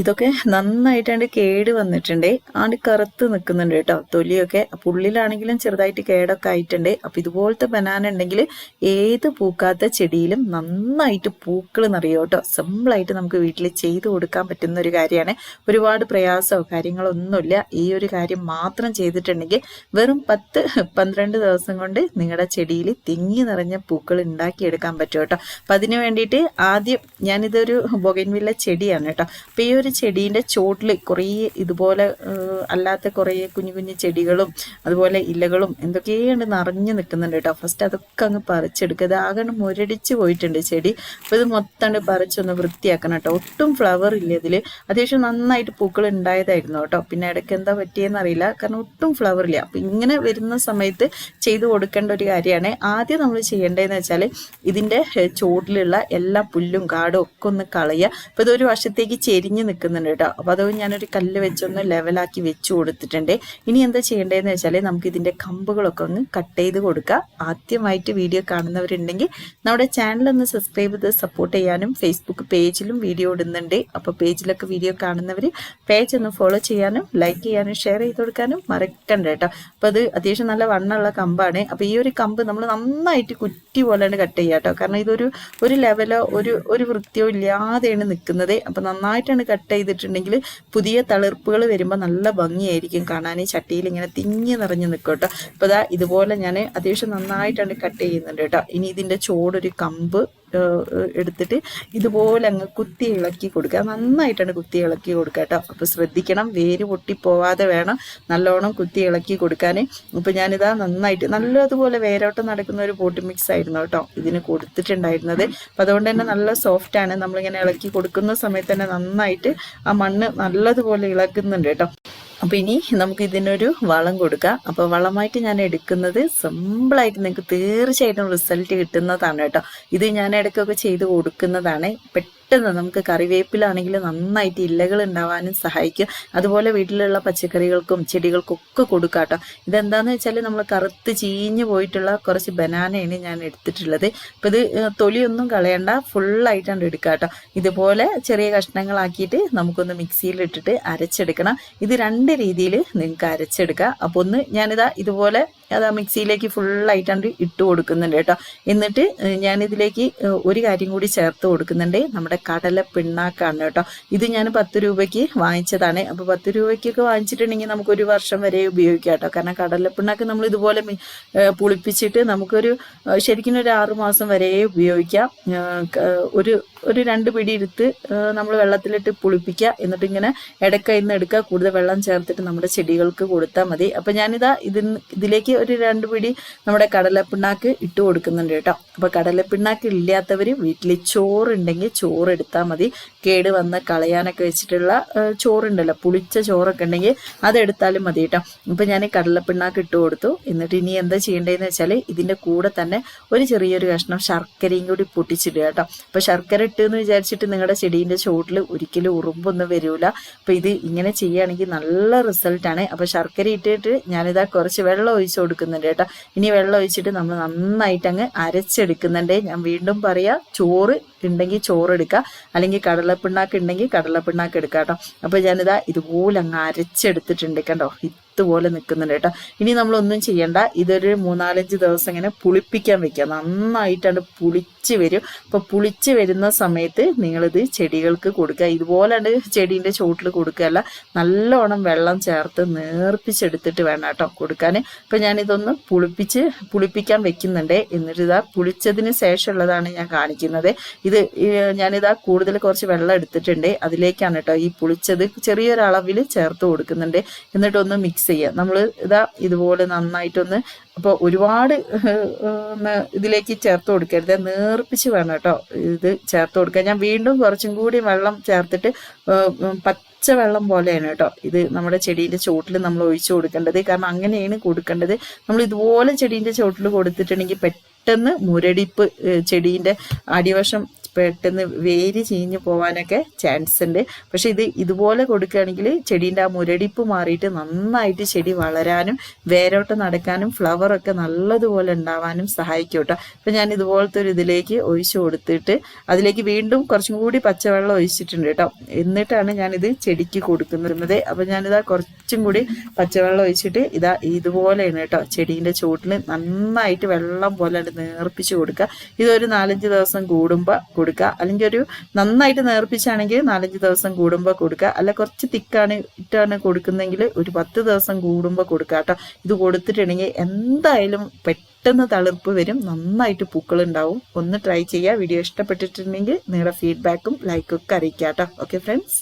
ഇതൊക്കെ നന്നായിട്ടാണ്ട് കേട് വന്നിട്ടുണ്ട്. ആണ്ട് കറുത്ത് നിൽക്കുന്നുണ്ട് കേട്ടോ തൊലിയൊക്കെ. പുള്ളിലാണെങ്കിലും ചെറുതായിട്ട് കേടൊക്കെ ആയിട്ടുണ്ട്. അപ്പൊ ഇതുപോലത്തെ ബനാന ഉണ്ടെങ്കിൽ ഏത് പൂക്കാത്ത ചെടിയിലും നന്നായിട്ട് പൂക്കൾ നിറയോ കേട്ടോ. സിമ്പിളായിട്ട് നമുക്ക് വീട്ടിൽ ചെയ്തു കൊടുക്കാൻ പറ്റുന്ന ഒരു കാര്യമാണ്. ഒരുപാട് പ്രയാസമോ കാര്യങ്ങളോ ഒന്നുമില്ല. ഈ ഒരു കാര്യം മാത്രം ചെയ്തിട്ടുണ്ടെങ്കിൽ വെറും പത്ത് പന്ത്രണ്ട് ദിവസം കൊണ്ട് നിങ്ങളുടെ ചെടിയിൽ തിങ്ങി നിറഞ്ഞ പൂക്കൾ ഉണ്ടാക്കിയെടുക്കാൻ പറ്റും കേട്ടോ. അപ്പൊ അതിന് വേണ്ടിയിട്ട് ആദ്യം ഞാനിതൊരു ബൊഗൻവില്ല ചെടിയാണ് കേട്ടോ. അപ്പൊ ഈ ചെടീന്റെ ചോട്ടിൽ കുറേ ഇതുപോലെ അല്ലാത്ത കുറേ കുഞ്ഞു കുഞ്ഞു ചെടികളും അതുപോലെ ഇലകളും എന്തൊക്കെയുണ്ട് നിറഞ്ഞു നിൽക്കുന്നുണ്ട് കേട്ടോ. ഫസ്റ്റ് അതൊക്കെ അങ്ങ് പറിച്ചെടുക്കുക. ആകെ മുരടിച്ച് പോയിട്ടുണ്ട് ചെടി. അപ്പോൾ ഇത് മൊത്തം പറിച്ചൊന്ന് വൃത്തിയാക്കണം കേട്ടോ. ഒട്ടും ഫ്ലവർ ഇല്ല ഇതിൽ അത്യാവശ്യം നന്നായിട്ട് പൂക്കൾ ഉണ്ടായതായിരുന്നു കേട്ടോ. പിന്നെ ഇടയ്ക്ക് എന്താ പറ്റിയെന്ന് അറിയില്ല. കാരണം ഒട്ടും ഫ്ലവർ ഇല്ല. അപ്പം ഇങ്ങനെ വരുന്ന സമയത്ത് ചെയ്തു കൊടുക്കേണ്ട ഒരു കാര്യമാണ്. ആദ്യം നമ്മൾ ചെയ്യേണ്ടതെന്ന് വെച്ചാൽ ഇതിന്റെ ചോട്ടിലുള്ള എല്ലാ പുല്ലും കാടും ഒക്കെ ഒന്ന് കളയുക. അപ്പോൾ ഇതൊരു വർഷത്തേക്ക് ചെരിഞ്ഞ് നിൽക്കുന്നുണ്ട് കേട്ടോ. അപ്പോൾ അത് ഞാനൊരു കല്ല് വെച്ചൊന്ന് ലെവലാക്കി വെച്ച് കൊടുത്തിട്ടുണ്ട്. ഇനി എന്താ ചെയ്യേണ്ടതെന്ന് വെച്ചാൽ നമുക്ക് ഇതിന്റെ കമ്പുകളൊക്കെ ഒന്ന് കട്ട് ചെയ്ത് കൊടുക്കുക ആദ്യമായിട്ട് വീഡിയോ കാണുന്നവരുണ്ടെങ്കിൽ നമ്മുടെ ചാനൽ ഒന്ന് സബ്സ്ക്രൈബ് ചെയ്ത് സപ്പോർട്ട് ചെയ്യാനും ഫേസ്ബുക്ക് പേജിലും വീഡിയോ ഇടുന്നുണ്ട്. അപ്പോൾ പേജിലൊക്കെ വീഡിയോ കാണുന്നവർ പേജ് ഒന്ന് ഫോളോ ചെയ്യാനും ലൈക്ക് ചെയ്യാനും ഷെയർ ചെയ്ത് കൊടുക്കാനും മറക്കണ്ട കേട്ടോ. അപ്പോൾ അത് അത്യാവശ്യം നല്ല വണ്ണമുള്ള കമ്പാണ്. അപ്പോൾ ഈ ഒരു കമ്പ് നമ്മൾ നന്നായിട്ട് കുറ്റി പോലെയാണ് കട്ട് ചെയ്യുക കേട്ടോ. കാരണം ഇതൊരു ഒരു ലെവലോ ഒരു ഒരു വൃത്തിയോ ഇല്ലാതെയാണ് നിൽക്കുന്നത് അപ്പോൾ നന്നായിട്ടാണ് കട്ട് ചെയ്തിട്ടുണ്ടെങ്കിൽ പുതിയ തളിർപ്പുകൾ വരുമ്പോൾ നല്ല ഭംഗിയായിരിക്കും. കാണാൻ ഈ ചട്ടിയിൽ ഇങ്ങനെ തിങ്ങി നിറഞ്ഞു നിൽക്കും കേട്ടോ അപ്പോൾ ഇതാ ഇതുപോലെ ഞാൻ അത്യാവശ്യം നന്നായിട്ടാണ് കട്ട് ചെയ്യുന്നുണ്ട് കേട്ടോ ഇനി ഇതിന്റെ ചോടൊരു കമ്പ് എടുത്തിട്ട് ഇതുപോലെ അങ്ങ് കുത്തി ഇളക്കി കൊടുക്കുക. നന്നായിട്ടാണ് കുത്തി ഇളക്കി കൊടുക്കുക കേട്ടോ. അപ്പോൾ ശ്രദ്ധിക്കണം വേര് പൊട്ടിപ്പോവാതെ വേണം നല്ലോണം കുത്തി ഇളക്കി കൊടുക്കാൻ ഇപ്പം ഞാനിതാ നന്നായിട്ട് നല്ലതുപോലെ വേരോട്ടം നടക്കുന്ന ഒരു പോട്ട് മിക്സ് ആയിരുന്നു കേട്ടോ ഇതിന് കൊടുത്തിട്ടുണ്ടായിരുന്നത്. അപ്പം അതുകൊണ്ട് തന്നെ നല്ല സോഫ്റ്റാണ്. നമ്മളിങ്ങനെ ഇളക്കി കൊടുക്കുന്ന സമയത്ത് തന്നെ നന്നായിട്ട് ആ മണ്ണ് നല്ലതുപോലെ ഇളക്കുന്നുണ്ട് കേട്ടോ. അപ്പൊ ഇനി നമുക്ക് ഇതിനൊരു വളം കൊടുക്കാം. അപ്പൊ വളമായിട്ട് ഞാൻ എടുക്കുന്നത് സിമ്പിളായിട്ട് നിങ്ങൾക്ക് തീർച്ചയായിട്ടും റിസൾട്ട് കിട്ടുന്നതാണ് കേട്ടോ. ഇത് ഞാൻ ഇടയ്ക്കൊക്കെ ചെയ്ത് കൊടുക്കുന്നതാണ്. പെട്ടെന്ന് നമുക്ക് കറിവേപ്പിലാണെങ്കിൽ നന്നായിട്ട് ഇലകൾ ഉണ്ടാവാനും സഹായിക്കും. അതുപോലെ വീട്ടിലുള്ള പച്ചക്കറികൾക്കും ചെടികൾക്കും ഒക്കെ കൊടുക്കാം കേട്ടോ ഇതെന്താന്ന് വെച്ചാൽ നമ്മൾ കറുത്ത് ചീഞ്ഞു പോയിട്ടുള്ള കുറച്ച് ബനാനയാണ് ഞാൻ എടുത്തിട്ടുള്ളത്. അപ്പൊ ഇത് തൊലിയൊന്നും കളയണ്ട ഫുള്ളായിട്ടാണ് എടുക്കുക കേട്ടോ ഇതുപോലെ ചെറിയ കഷ്ണങ്ങളാക്കിയിട്ട് നമുക്കൊന്ന് മിക്സിയിൽ ഇട്ടിട്ട് അരച്ചെടുക്കണം. ഇത് രണ്ട് രീതിയിൽ നിങ്ങൾക്ക് അരച്ചെടുക്കാം. അപ്പോൾ ഒന്ന് ഞാനിതാ ഇതുപോലെ അത് ആ മിക്സിയിലേക്ക് ഫുള്ളായിട്ടാണ്ട് ഇട്ട് കൊടുക്കുന്നുണ്ട് കേട്ടോ. എന്നിട്ട് ഞാനിതിലേക്ക് ഒരു കാര്യം കൂടി ചേർത്ത് കൊടുക്കുന്നുണ്ട്. നമ്മുടെ കടല പിണ്ണാക്കാണ് കേട്ടോ. ഇത് ഞാൻ പത്ത് രൂപയ്ക്ക് വാങ്ങിച്ചതാണ്. അപ്പോൾ പത്ത് രൂപയ്ക്കൊക്കെ വാങ്ങിച്ചിട്ടുണ്ടെങ്കിൽ നമുക്ക് ഒരു വർഷം വരെ ഉപയോഗിക്കാം കേട്ടോ. കാരണം കടല പിണ്ണാക്ക് നമ്മൾ ഇതുപോലെ പുളിപ്പിച്ചിട്ട് നമുക്കൊരു ശരിക്കും ഒരു ആറ് മാസം വരെ ഉപയോഗിക്കാം. ഒരു ഒരു രണ്ട് പിടി എടുത്ത് നമ്മൾ വെള്ളത്തിലിട്ട് പുളിപ്പിക്കുക. എന്നിട്ട് ഇങ്ങനെ ഇടക്കയിൽ നിന്ന് എടുക്കുക. കൂടുതൽ വെള്ളം ചേർത്തിട്ട് നമ്മുടെ ചെടികൾക്ക് കൊടുത്താൽ മതി. അപ്പം ഞാനിതാ ഇതിൽ ഇതിലേക്ക് ഒരു രണ്ട് പിടി നമ്മുടെ കടലപ്പിണ്ണാക്ക് ഇട്ട് കൊടുക്കുന്നുണ്ട് കേട്ടോ. അപ്പോൾ കടലപ്പിണ്ണാക്ക് ഇല്ലാത്തവർ വീട്ടിൽ ചോറുണ്ടെങ്കിൽ ചോറ് എടുത്താൽ മതി. കേട് വന്ന് കളയാനൊക്കെ വെച്ചിട്ടുള്ള ചോറുണ്ടല്ലോ. പുളിച്ച ചോറൊക്കെ ഉണ്ടെങ്കിൽ അതെടുത്താലും മതി കേട്ടോ. ഇപ്പം ഞാൻ കടലപ്പിണ്ണാക്ക് ഇട്ട് കൊടുത്തു. എന്നിട്ട് ഇനി എന്താ ചെയ്യേണ്ടതെന്ന് വെച്ചാൽ ഇതിന്റെ കൂടെ തന്നെ ഒരു ചെറിയൊരു കഷ്ണം ശർക്കരയും കൂടി പൊട്ടിച്ചിടുക കേട്ടോ. അപ്പോൾ ശർക്കര ഇട്ട് എന്ന് വിചാരിച്ചിട്ട് നിങ്ങളുടെ ചെടീന്റെ ചോട്ടിൽ ഒരിക്കലും ഉറുമ്പൊന്നും വരില്ല അപ്പോൾ ഇത് ഇങ്ങനെ ചെയ്യുകയാണെങ്കിൽ നല്ല റിസൾട്ടാണ് അപ്പോൾ ശർക്കര ഇട്ടിട്ട് ഞാനിതാ കുറച്ച് വെള്ളം ഒഴിച്ച് കൊടുക്കുന്നുണ്ട് കേട്ടോ. ഇനി വെള്ളം ഒഴിച്ചിട്ട് നമ്മൾ നന്നായിട്ട് അങ്ങ് അരച്ചെടുക്കുന്നുണ്ട്. ഞാൻ വീണ്ടും പറയാം ചോറ് ഉണ്ടെങ്കിൽ ചോറ് എടുക്കുക. അല്ലെങ്കിൽ കടലപ്പിണ്ണാക്ക് ഉണ്ടെങ്കിൽ കടലപ്പിണ്ണാക്ക് എടുക്കാം കേട്ടോ അപ്പോൾ ഞാനിതാ ഇതുപോലെ അങ്ങ് അരച്ചെടുത്തിട്ടുണ്ട് കണ്ടോ? ഇതുപോലെ നിൽക്കുന്നുണ്ട് കേട്ടോ. ഇനി നമ്മളൊന്നും ചെയ്യണ്ട. ഇതൊരു മൂന്നാലഞ്ച് ദിവസം ഇങ്ങനെ പുളിപ്പിക്കാൻ വെക്കുക. നന്നായിട്ടാണ് പുളിച്ച് വരും. അപ്പോൾ പുളിച്ച് വരുന്ന സമയത്ത് നിങ്ങളിത് ചെടികൾക്ക് കൊടുക്കുക. ഇതുപോലെയാണ് ചെടീന്റെ ചോട്ടിൽ കൊടുക്കുകയല്ല. നല്ലോണം വെള്ളം ചേർത്ത് നേർപ്പിച്ചെടുത്തിട്ട് വേണം കേട്ടോ കൊടുക്കാൻ. ഇപ്പം ഞാനിതൊന്ന് പുളിപ്പിച്ച് പുളിപ്പിക്കാൻ വെക്കുന്നുണ്ട്. എന്നിട്ട് ഇതാ പുളിച്ചതിന് ശേഷമുള്ളതാണ് ഞാൻ കാണിക്കുന്നത്. ഇത് ഞാനിതാ കൂടുതൽ കുറച്ച് വെള്ളം എടുത്തിട്ടുണ്ട്. അതിലേക്കാണ് കേട്ടോ ഈ പുളിച്ചത് ചെറിയൊരളവിൽ ചേർത്ത് കൊടുക്കുന്നുണ്ട്. എന്നിട്ടൊന്ന് മിക്സ് ചെയ്യുക നമ്മൾ ഇതാ ഇതുപോലെ നന്നായിട്ടൊന്ന് അപ്പോൾ ഒരുപാട് ഇതിലേക്ക് ചേർത്ത് കൊടുക്കരുത്. നേർപ്പിച്ച് വേണം കേട്ടോ ഇത് ചേർത്ത് കൊടുക്കുക ഞാൻ വീണ്ടും കുറച്ചും കൂടി വെള്ളം ചേർത്തിട്ട് പച്ച വെള്ളം പോലെയാണ് കേട്ടോ ഇത് നമ്മുടെ ചെടീന്റെ ചോട്ടിൽ നമ്മൾ ഒഴിച്ചു കൊടുക്കേണ്ടത്. കാരണം അങ്ങനെയാണ് കൊടുക്കേണ്ടത്. നമ്മൾ ഇതുപോലെ ചെടീന്റെ ചോട്ടിൽ കൊടുത്തിട്ടുണ്ടെങ്കിൽ പെട്ടെന്ന് മുരടിപ്പ് ചെടീന്റെ അടിവശം പെട്ടെന്ന് വേര് ചീഞ്ഞു പോവാനൊക്കെ ചാൻസ് ഉണ്ട് പക്ഷെ ഇത് ഇതുപോലെ കൊടുക്കുകയാണെങ്കിൽ ചെടീന്റെ ആ മുരടിപ്പ് മാറിയിട്ട് നന്നായിട്ട് ചെടി വളരാനും വേരോട്ട് നടക്കാനും ഫ്ലവറൊക്കെ നല്ലതുപോലെ ഉണ്ടാവാനും സഹായിക്കും കേട്ടോ. അപ്പം ഞാൻ ഇതുപോലത്തെ ഒരു ഇതിലേക്ക് ഒഴിച്ചു കൊടുത്തിട്ട് അതിലേക്ക് വീണ്ടും കുറച്ചും കൂടി പച്ചവെള്ളം ഒഴിച്ചിട്ടുണ്ട് കേട്ടോ. എന്നിട്ടാണ് ഞാനിത് ചെടിക്ക് കൊടുക്കുന്നത്. അപ്പം ഞാനിതാ കുറച്ചും കൂടി പച്ചവെള്ളം ഒഴിച്ചിട്ട് ഇതാ ഇതുപോലെയാണ് കേട്ടോ ചെടീന്റെ ചുവട്ടിൽ നന്നായിട്ട് വെള്ളം പോലെ നേർപ്പിച്ച് കൊടുക്കുക. ഇതൊരു നാലഞ്ച് ദിവസം കൂടുമ്പോൾ കൊടുക്കുക. അല്ലെങ്കിൽ ഒരു നന്നായിട്ട് നേർപ്പിച്ചാണെങ്കിൽ നാലഞ്ച് ദിവസം കൂടുമ്പോൾ കൊടുക്കുക. അല്ല കുറച്ച് തിക്കാണ് ഇട്ടാണ് കൊടുക്കുന്നെങ്കിൽ ഒരു പത്ത് ദിവസം കൂടുമ്പോൾ കൊടുക്കുക കേട്ടോ. ഇത് കൊടുത്തിട്ടുണ്ടെങ്കിൽ എന്തായാലും പെട്ടെന്ന് തളിർപ്പ് വരും. നന്നായിട്ട് പൂക്കൾ ഉണ്ടാവും ഒന്ന് ട്രൈ ചെയ്യുക. വീഡിയോ ഇഷ്ടപ്പെട്ടിട്ടുണ്ടെങ്കിൽ നിങ്ങളുടെ ഫീഡ്ബാക്കും ലൈക്കും ഒക്കെ അറിയിക്കാം കേട്ടോ. Okay friends